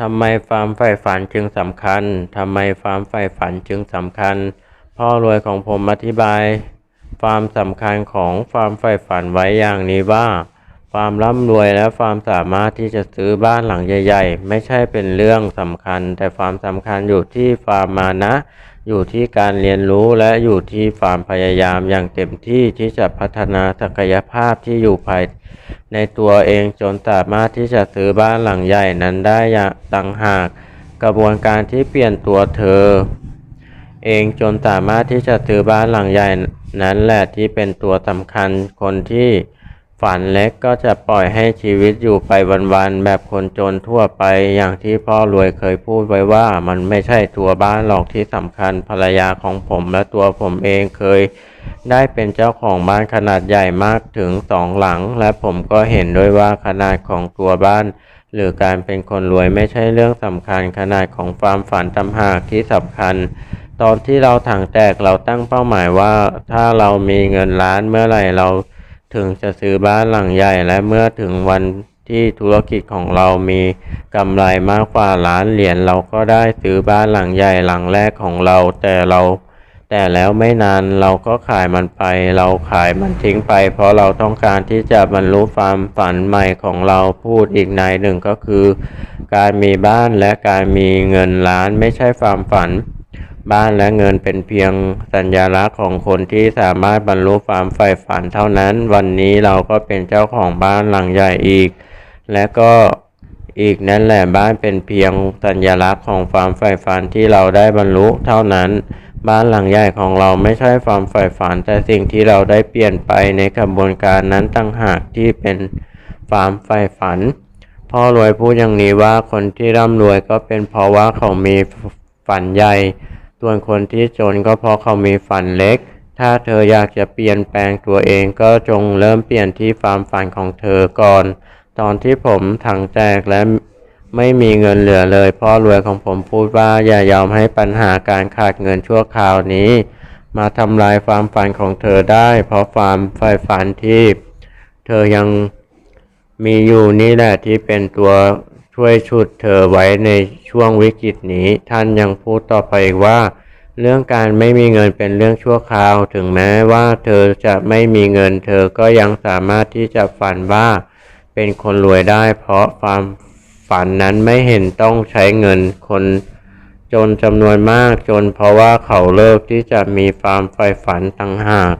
ทำไมความใฝ่ฝันจึงสำคัญ ทำไมความใฝ่ฝันจึงสำคัญ พ่อรวยของผมอธิบาย ความสำคัญของความใฝ่ฝันไว้อย่างนี้ว่า ความร่ำรวยและความสามารถที่จะซื้อบ้านหลังใหญ่ ๆ ไม่ใช่เป็นเรื่องสำคัญ แต่ความสำคัญอยู่ที่ความมานะ อยู่ที่การเรียนรู้และอยู่ที่ความพยายามอย่างเต็มที่ที่จะพัฒนาศักยภาพที่อยู่ภายในตัวเองจนสามารถที่จะซื้อบ้านหลังใหญ่นั้นได้อย่างต่างหาก กระบวนการที่เปลี่ยนตัวเธอ เองจนสามารถที่จะซื้อบ้านหลังใหญ่นั้นแหละที่เป็นตัวสำคัญคนที่ ฝันเล็กก็จะปล่อยให้ชีวิตอยู่ไปวันๆแบบคนจนทั่วไปอย่างที่พ่อรวยเคยพูดไว้ว่ามันไม่ใช่ตัวบ้านหรอกที่สำคัญภรรยาของผมและตัวผมเองเคย ได้เป็นเจ้าของบ้านขนาดใหญ่มากถึงสองหลัง และผมก็เห็นด้วยว่าขนาดของตัวบ้าน หรือการเป็นคนรวยไม่ใช่เรื่องสำคัญขนาดของความฝันตำหากที่สำคัญตอนที่เราถังแตกเราตั้งเป้าหมายว่า ถ้าเรามีเงินล้านเมื่อไหร่เรา ถึงจะซื้อบ้านหลังใหญ่และเมื่อถึงวันที่ธุรกิจของเรามีกำไรมากกว่าล้านเหรียญเราก็ได้ซื้อบ้านหลังใหญ่หลังแรกของเรา แต่เราแต่แล้วไม่นานเราก็ขายมันไป เราขายมันทิ้งไป เพราะเราต้องการที่จะบรรลุความฝันใหม่ของเราพูดอีกในหนึ่งก็คือ การมีบ้านและการมีเงินล้านไม่ใช่ความฝัน บ้านและเงินเป็นเพียงสัญลักษณ์ของคนที่สามารถบรรลุความใฝ่ฝันเท่านั้น วันนี้เราก็เป็นเจ้าของบ้านหลังใหญ่อีก และก็อีกนั่นแหละบ้านเป็นเพียงสัญลักษณ์ของความใฝ่ฝันที่เราได้บรรลุเท่านั้น บ้านหลังใหญ่ของเราไม่ใช่ความใฝ่ฝัน แต่สิ่งที่เราได้เปลี่ยนไปในกระบวนการนั้นต่างหากที่เป็นความใฝ่ฝันพ่อรวยพูดอย่างนี้ว่าคนที่ร่ำรวยก็เป็นเพราะว่าเขามีฝันใหญ่ ส่วนคนที่จนก็เพราะเขามีฝันเล็ก ถ้าเธออยากจะเปลี่ยนแปลงตัวเองก็จงเริ่มเปลี่ยนที่ความฝันของเธอก่อน ตอนที่ผมถังแตกและไม่มีเงินเหลือเลยพ่อรวยของผมพูดว่าอย่ายอมให้ปัญหาการขาดเงินชั่วคราวนี้ มาทำลายความฝันของเธอได้ เพราะความใฝ่ฝันที่ เธอยังมีอยู่นี่แหละที่เป็นตัว ช่วยฉุดเธอไว้ในช่วงวิกฤตนี้ ท่านยังพูดต่อไปอีกว่า เรื่องการไม่มีเงินเป็นเรื่องชั่วคราว ถึงแม้ว่าเธอจะไม่มีเงิน เธอก็ยังสามารถที่จะฝันว่าเป็นคนรวยได้ เพราะความฝันนั้นไม่เห็นต้องใช้เงินคนจนจำนวนมากจนเพราะว่าเขาเลิกที่จะมีความใฝ่ฝันต่างหาก